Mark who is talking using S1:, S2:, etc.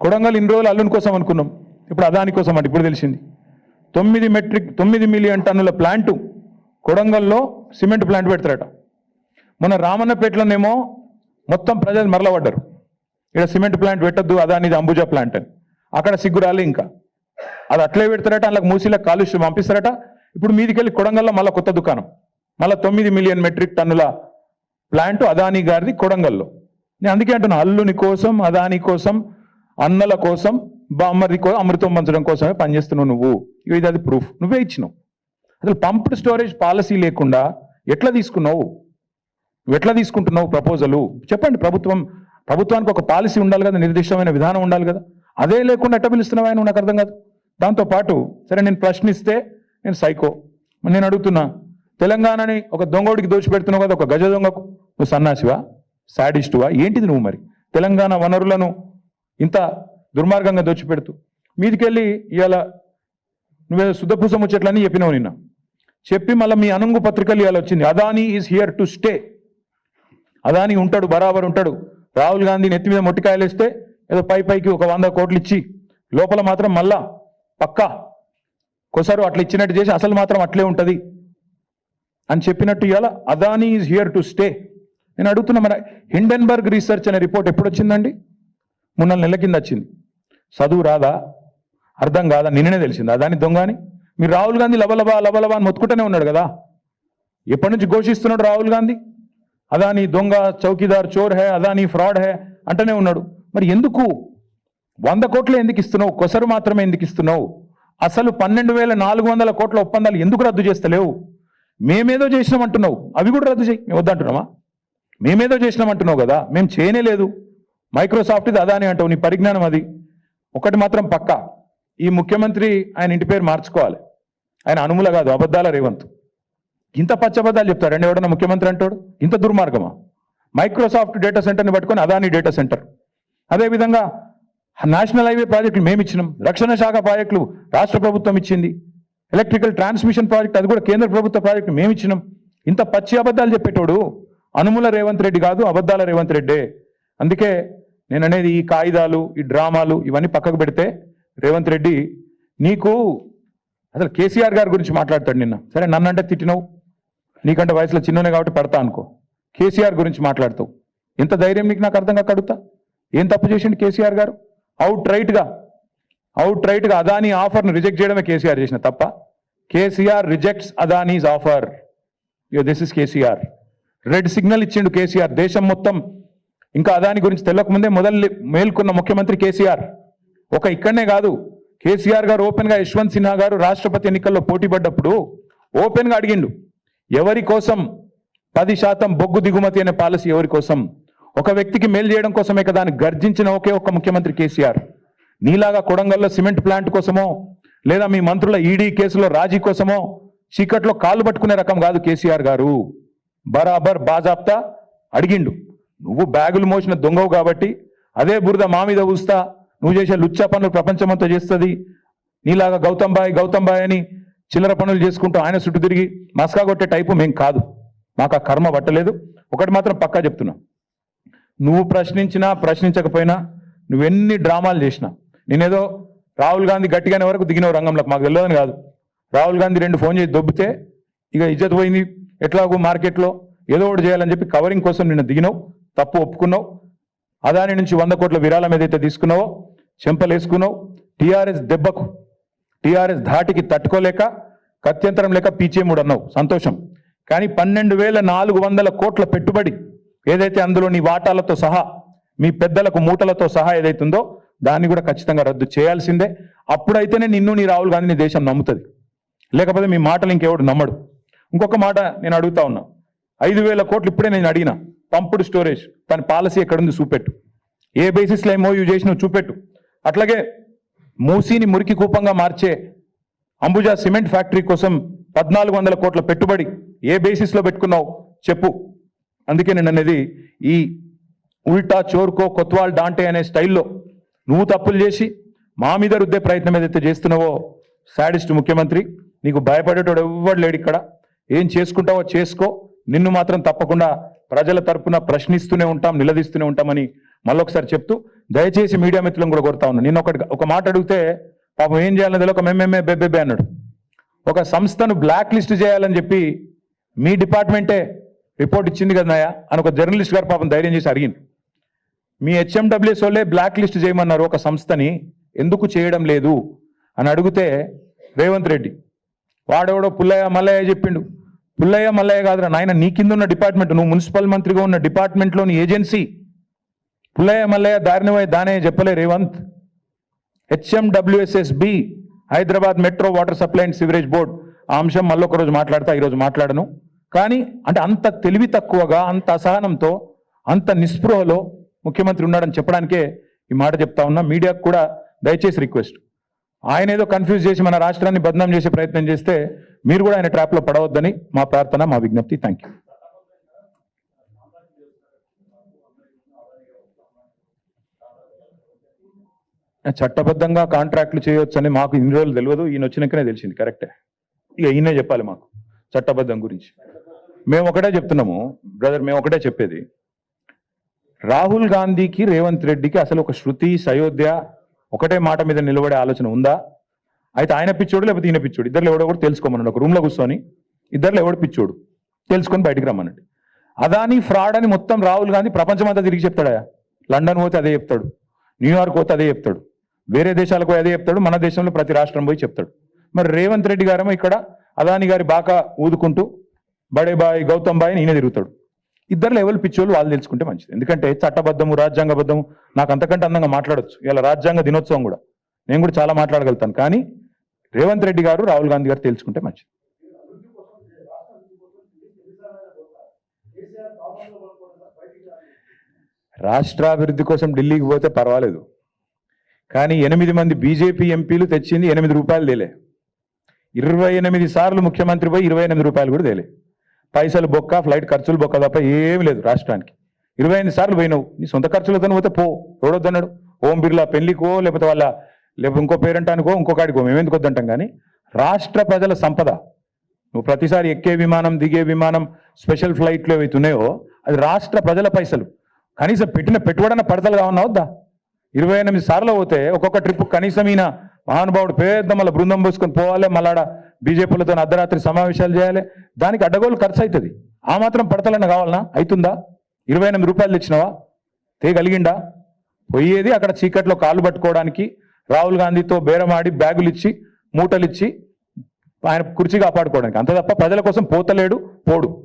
S1: కొడంగల్ ఇన్ని రోజులు అల్లుని కోసం అనుకున్నాం. ఇప్పుడు అదాని కోసం అంటే ఇప్పుడు తెలిసింది. తొమ్మిది మెట్రిక్ తొమ్మిది మిలియన్ టన్నుల ప్లాంటు కొడంగల్లో సిమెంట్ ప్లాంట్ పెడతారట. మొన్న రామన్నపేటలోనేమో మొత్తం ప్రజలు మరలబడ్డారు. ఇక్కడ సిమెంట్ ప్లాంట్ పెట్టద్దు అదానిది అంబుజా ప్లాంట్ అని. అక్కడ సిగ్గురాలే ఇంకా. అది అట్లే పెడతారట అందులో మూసీలో కాలుష్యం పంపిస్తారట. ఇప్పుడు మీదికెళ్ళి కొడంగల్లో మళ్ళీ కొత్త దుకాణం. మళ్ళీ తొమ్మిది మిలియన్ మెట్రిక్ టన్నుల ప్లాంట్ అదాని గారిది కొడంగల్లో. నేను అందుకే అంటున్నా అల్లుని కోసం అదాని కోసం అన్నల కోసం బామ్మరి అమృతం పంచడం కోసమే పనిచేస్తున్నావు నువ్వు. ఇది అది ప్రూఫ్ నువ్వే ఇచ్చినావు. అసలు పంప్డ్ స్టోరేజ్ పాలసీ లేకుండా ఎట్లా తీసుకున్నావు? నువ్వు ఎట్లా తీసుకుంటున్నావు ప్రపోజలు చెప్పండి ప్రభుత్వం. ప్రభుత్వానికి ఒక పాలసీ ఉండాలి కదా నిర్దిష్టమైన విధానం ఉండాలి కదా. అదే లేకుండా ఎట్ట పిలుస్తున్నావు ఆయన? నాకు అర్థం కాదు. దాంతో పాటు సరే నేను ప్రశ్నిస్తే నేను సైకో నేను అడుగుతున్నా తెలంగాణని ఒక దొంగోడికి దోచిపెడుతున్నావు కదా ఒక గజ దొంగకు. నువ్వు సన్నాసివా? శాడిస్టువా ఏంటిది నువ్వు మరి? తెలంగాణ వనరులను ఇంత దుర్మార్గంగా దోచిపెడుతూ మీదికెళ్ళి ఇవాళ నువ్వే శుద్ధపూస వచ్చేట్లని చెప్పినావు నిన్న. చెప్పి మళ్ళీ మీ అనుంగు పత్రికలు ఇవాళ వచ్చింది. Adani is here to stay. Adani ఉంటాడు బరాబర్ ఉంటాడు. రాహుల్ గాంధీ నెత్తి మీద మొట్టికాయలు వేస్తే ఏదో పై పైకి ఒక వంద కోట్లు ఇచ్చి లోపల మాత్రం మళ్ళా పక్కా ఒకసారి అట్లా ఇచ్చినట్టు చేసి అసలు మాత్రం అట్లే ఉంటుంది అని చెప్పినట్టు ఇవాళ Adani is here to stay. నేను అడుగుతున్నా మన హిండెన్బర్గ్ రీసెర్చ్ అనే రిపోర్ట్ ఎప్పుడు వచ్చిందండి మూడు నాలుగు నెలల కింద వచ్చింది. చదువు రాదా? అర్థం కాదా? నిన్ననే తెలిసింది. అదాని దొంగ అని? మీరు రాహుల్ గాంధీ లబలబా లబలబా అని మొత్తుకుంటూనే ఉన్నాడు కదా? ఎప్పటి నుంచి ఘోషిస్తున్నాడు రాహుల్ గాంధీ? అదాని దొంగ చౌకీదార్ చోర్ హే అదాని ఫ్రాడ్ హే అంటూనే ఉన్నాడు. మరి ఎందుకు? వంద కోట్లు ఎందుకు ఇస్తున్నావు? కొసరు మాత్రమే ఎందుకు ఇస్తున్నావు? అసలు పన్నెండు వేల నాలుగు వందల కోట్ల ఒప్పందాలు ఎందుకు రద్దు చేస్తలేవు? మేమేదో చేసినాం అంటున్నావు అవి కూడా రద్దు చేయి. మేము వద్దంటున్నామా? మేమేదో చేసినాం అంటున్నావు కదా? మేము చేయనే లేదు. మైక్రోసాఫ్ట్ ఇది అదాని అంటావు నీ పరిజ్ఞానం అది. ఒకటి మాత్రం పక్కా. ఈ ముఖ్యమంత్రి ఆయన ఇంటి పేరు మార్చుకోవాలి. ఆయన అనుముల కాదు అబద్ధాల రేవంత్. ఇంత పచ్చబద్దాలు చెప్తాడండి ఎవడన్నా ముఖ్యమంత్రి అంటాడు? ఇంత దుర్మార్గమా? మైక్రోసాఫ్ట్ డేటా సెంటర్ని పట్టుకొని అదాని డేటా సెంటర్ అదేవిధంగా నేషనల్ హైవే ప్రాజెక్టులు మేము ఇచ్చినాం. రక్షణ శాఖ ప్రాజెక్టులు రాష్ట్ర ప్రభుత్వం ఇచ్చింది. ఎలక్ట్రికల్ ట్రాన్స్మిషన్ ప్రాజెక్ట్ అది కూడా కేంద్ర ప్రభుత్వ ప్రాజెక్టు మేము ఇచ్చినాం. ఇంత పచ్చి అబద్ధాలు చెప్పేటోడు అనుముల రేవంత్ రెడ్డి కాదు అబద్ధాల రేవంత్ రెడ్డే. అందుకే నేను అనేది ఈ కాగితాలు ఈ డ్రామాలు ఇవన్నీ పక్కకు పెడితే రేవంత్ రెడ్డి నీకు అసలు కేసీఆర్ గారి గురించి మాట్లాడతాడు నిన్న. సరే నన్నంటే తిట్టినవు. నీకంటే వయసులో చిన్ననే కాబట్టి పెడతా అనుకో. కేసీఆర్ గురించి మాట్లాడతావు. ఎంత ధైర్యం నీకు నాకు అర్థం కడుగుతా ఏం తప్పు చేసిండు కేసీఆర్ గారు? అవుట్ రైట్గా అవుట్ రైట్గా అదానీ ఆఫర్ను రిజెక్ట్ చేయడమే కేసీఆర్ చేసిన తప్ప KCR rejects Adani's offer. Yo this is KCR. Red signal ఇచ్చిండు కేసీఆర్. దేశం మొత్తం ఇంకా అదాని గురించి తెలియకముందే మొదలు మేల్కొన్న ముఖ్యమంత్రి కేసీఆర్. ఒక ఇక్కడనే కాదు కేసీఆర్ గారు ఓపెన్గా యశ్వంత్ సిన్హా గారు రాష్ట్రపతి ఎన్నికల్లో పోటీ పడ్డప్పుడు ఓపెన్గా అడిగిండు ఎవరి కోసం పది శాతం బొగ్గు దిగుమతి అనే పాలసీ ఎవరి కోసం? ఒక వ్యక్తికి మేలు చేయడం కోసమే కదా అని గర్జించిన ఒకే ఒక్క ముఖ్యమంత్రి కేసీఆర్. నీలాగా కొడంగల్లో సిమెంట్ ప్లాంట్ కోసమో లేదా మీ మంత్రుల ఈడీ కేసులో రాజీ కోసమో చీకట్లో కాళ్ళు పట్టుకునే రకం కాదు కేసీఆర్ గారు. బరాబర్ బాజాబ్తా అడిగిండు. నువ్వు బ్యాగులు మోసిన దొంగవు కాబట్టి అదే బురద మా మీద ఊస్తా నువ్వు చేసే లుచ్చా పనులు ప్రపంచమంతా చేస్తుంది. నీలాగా గౌతమ్ బాయ్ గౌతమ్ బాయ్ అని చిల్లర పనులు చేసుకుంటూ ఆయన చుట్టూ తిరిగి మస్కా కొట్టే టైపు మేం కాదు. మాకు ఆ కర్మ పట్టలేదు. ఒకటి మాత్రం పక్కా చెప్తున్నా. నువ్వు ప్రశ్నించినా ప్రశ్నించకపోయినా నువ్వెన్ని డ్రామాలు చేసినా నేనేదో రాహుల్ గాంధీ గట్టిగానే వరకు దిగిన రంగంలోకి మాకు తెలియదని కాదు. రాహుల్ గాంధీ రెండు ఫోన్ చేసి దొబ్బితే ఇక ఇజ్జత్ పోయింది ఎట్లాగో మార్కెట్లో ఏదో ఒకటి చేయాలని చెప్పి కవరింగ్ కోసం నిన్ను దిగినావు. తప్పు ఒప్పుకున్నావు. అదాని నుంచి వంద కోట్ల విరాళం ఏదైతే తీసుకున్నావో చెంపలు వేసుకున్నావు టీఆర్ఎస్ దెబ్బకు టీఆర్ఎస్ ధాటికి తట్టుకోలేక కత్యంతరం లేక పీచేముడు అన్నావు సంతోషం. కానీ పన్నెండు వేల నాలుగు వందల కోట్ల పెట్టుబడి ఏదైతే అందులో నీ వాటాలతో సహా మీ పెద్దలకు మూటలతో సహా ఏదైతుందో దాన్ని కూడా ఖచ్చితంగా రద్దు చేయాల్సిందే. అప్పుడైతేనే నిన్ను నీ రాహుల్ గాంధీని దేశం నమ్ముతుంది. లేకపోతే మీ మాటలు ఇంకెవడు నమ్మడు. ఇంకొక మాట నేను అడుగుతా ఉన్నా. ఐదు వేల కోట్లు ఇప్పుడే నేను అడిగినా. పంపుడు స్టోరేజ్ దాని పాలసీ ఎక్కడుంది చూపెట్టు. ఏ బేసిస్లో ఎంఓయూ చేసినావు చూపెట్టు. అట్లాగే మూసీని మురికి కూపంగా మార్చే అంబుజా సిమెంట్ ఫ్యాక్టరీ కోసం పద్నాలుగు వందల కోట్ల పెట్టుబడి ఏ బేసిస్లో పెట్టుకున్నావు చెప్పు. అందుకే నేను అనేది ఈ ఉల్టా చోర్కో కొత్వాల్ డాంటే అనే స్టైల్లో నువ్వు తప్పులు చేసి మా మీద రుద్దే ప్రయత్నం ఏదైతే చేస్తున్నావో శాడిస్ట్ ముఖ్యమంత్రి నీకు భయపడేటోడు ఎవ్వడు లేడు ఇక్కడ. ఏం చేసుకుంటావో చేసుకో. నిన్ను మాత్రం తప్పకుండా ప్రజల తరపున ప్రశ్నిస్తూనే ఉంటాం నిలదీస్తూనే ఉంటామని మళ్ళొకసారి చెప్తూ దయచేసి మీడియా మిత్రులను కూడా కోరుతా ఉన్నాను నేను ఒకటి ఒక మాట అడిగితే పాపం ఏం చేయాలని తెలియక మేమేమే బెబ్బెబ్బే అన్నాడు. ఒక సంస్థను బ్లాక్ లిస్ట్ చేయాలని చెప్పి మీ డిపార్ట్మెంటే రిపోర్ట్ ఇచ్చింది కదా అని ఒక జర్నలిస్ట్ గారు పాపం ధైర్యం చేసి అడిగింది మీ హెచ్ఎండబ్ల్యూఎస్ వాళ్ళే బ్లాక్ లిస్ట్ చేయమన్నారు ఒక సంస్థని ఎందుకు చేయడం లేదు అని అడిగితే రేవంత్ రెడ్డి. వాడెవడో పుల్లయ్య మల్లయ్య చెప్పిండు. పుల్లయ్య మల్లయ్య కాదురా నాయన నీ కింద ఉన్న డిపార్ట్మెంట్ నువ్వు మున్సిపల్ మంత్రిగా ఉన్న డిపార్ట్మెంట్లోని ఏజెన్సీ. పుల్లయ్య మల్లయ్య దారిని దానే చెప్పలే Revanth. HMWSSB Hyderabad metro water supply and sewerage board ఆ అంశం మళ్ళీ రోజు మాట్లాడతా ఈరోజు మాట్లాడను. కానీ అంటే అంత తెలివి తక్కువగా అంత అసహనంతో అంత నిస్పృహలో ముఖ్యమంత్రి ఉన్నాడని చెప్పడానికే ఈ మాట చెప్తా ఉన్నా. మీడియాకు కూడా దయచేసి రిక్వెస్ట్. ఆయన ఏదో కన్ఫ్యూజ్ చేసి మన రాష్ట్రాన్ని బదనాం చేసే ప్రయత్నం చేస్తే మీరు కూడా ఆయన ట్రాప్లో పడవద్దని మా ప్రార్థన మా విజ్ఞప్తి. థ్యాంక్ యూ చట్టబద్ధంగా కాంట్రాక్ట్లు చేయొచ్చని మాకు ఇన్ని రోజులు తెలియదు. ఈయన వచ్చినాకనే తెలిసింది. కరెక్టే ఇక ఈయనే చెప్పాలి మాకు చట్టబద్ధం గురించి. మేము ఒకటే చెప్తున్నాము. బ్రదర్ మేము ఒకటే చెప్పేది. రాహుల్ గాంధీకి రేవంత్ రెడ్డికి అసలు ఒక శృతి సయోధ్య ఒకటే మాట మీద నిలబడే ఆలోచన ఉందా? అయితే ఆయన పిచ్చోడు లేకపోతే ఈయన పిచ్చోడు. ఇద్దరు ఎవడో కూడా తెలుసుకోమన్నాడు. ఒక రూమ్లో కూర్చొని ఇద్దరు ఎవడు పిచ్చోడు? తెలుసుకొని బయటికి రమ్మనండి అదాని ఫ్రాడ్ అని మొత్తం రాహుల్ గాంధీ ప్రపంచమంతా తిరిగి చెప్తాడా లండన్ పోతే అదే చెప్తాడు. న్యూయార్క్ పోతే అదే చెప్తాడు. వేరే దేశాలకు పోయి అదే చెప్తాడు. మన దేశంలో ప్రతి రాష్ట్రం పోయి చెప్తాడు. మరి రేవంత్ రెడ్డి గారేమో ఇక్కడ అదాని గారి బాకా ఊదుకుంటూ బడేబాయ్ గౌతమ్ బాయ్ ఈయన తిరుగుతాడు. ఇద్దరు లెవెల్ పిచ్చోళ్ళు వాళ్ళు తెలుసుకుంటే మంచిది. ఎందుకంటే చట్టబద్ధము రాజ్యాంగబద్ధము నాకు అంతకంటే అందంగా మాట్లాడొచ్చు. ఇలా రాజ్యాంగ దినోత్సవం కూడా. నేను కూడా చాలా మాట్లాడగలుగుతాను. కానీ రేవంత్ రెడ్డి గారు రాహుల్ గాంధీ గారు తెలుసుకుంటే మంచిది. రాష్ట్రాభివృద్ధి కోసం ఢిల్లీకి పోతే పర్వాలేదు. కానీ ఎనిమిది మంది బీజేపీ ఎంపీలు తెచ్చింది ఎనిమిది రూపాయలు తేలే. ఇరవై ఎనిమిది సార్లు ముఖ్యమంత్రి పోయి ఇరవై ఎనిమిది రూపాయలు కూడా తేలే. పైసలు బొక్క ఫ్లైట్ ఖర్చులు బొక్క తప్ప ఏమి లేదు రాష్ట్రానికి. ఇరవై ఎనిమిది సార్లు పోయినావు. నీ సొంత ఖర్చులతో పోతే పో. ఎవడొద్దన్నాడు? ఓం బిర్లా పెళ్ళికో లేకపోతే వాళ్ళ లేకపోతే ఇంకో పేరెంటానికో అనుకో ఇంకోకాడికో మేము ఎందుకు వద్దంటాం కానీ రాష్ట్ర ప్రజల సంపద. నువ్వు ప్రతిసారి ఎక్కే విమానం దిగే విమానం స్పెషల్ ఫ్లైట్లు ఏవైతున్నాయో అది రాష్ట్ర ప్రజల పైసలు. కనీసం పెట్టిన పెట్టుబడిన పడతలు కావన్నా వద్దా? ఇరవై ఎనిమిది సార్లు పోతే ఒక్కొక్క ట్రిప్ కనీసం ఈయన మహానుభావుడు పెద్ద మళ్ళీ బృందం పోసుకొని పోవాలి మళ్ళాడ బీజేపీలతో అర్ధరాత్రి సమావేశాలు చేయాలి. దానికి అడ్డగోలు ఖర్చు అవుతుంది ఆ మాత్రం పడతలన్న కావాలనా? అవుతుందా ఇరవై ఎనిమిది రూపాయలు తెచ్చినవా? తేగలిగిండా? పోయేది అక్కడ చీకట్లో కాళ్ళు పట్టుకోవడానికి రాహుల్ గాంధీతో బేరమాడి బ్యాగులు ఇచ్చి మూటలిచ్చి ఆయన కుర్చీ కాపాడుకోవడానికి. అంత తప్ప ప్రజల కోసం పోతలేడు పోడు.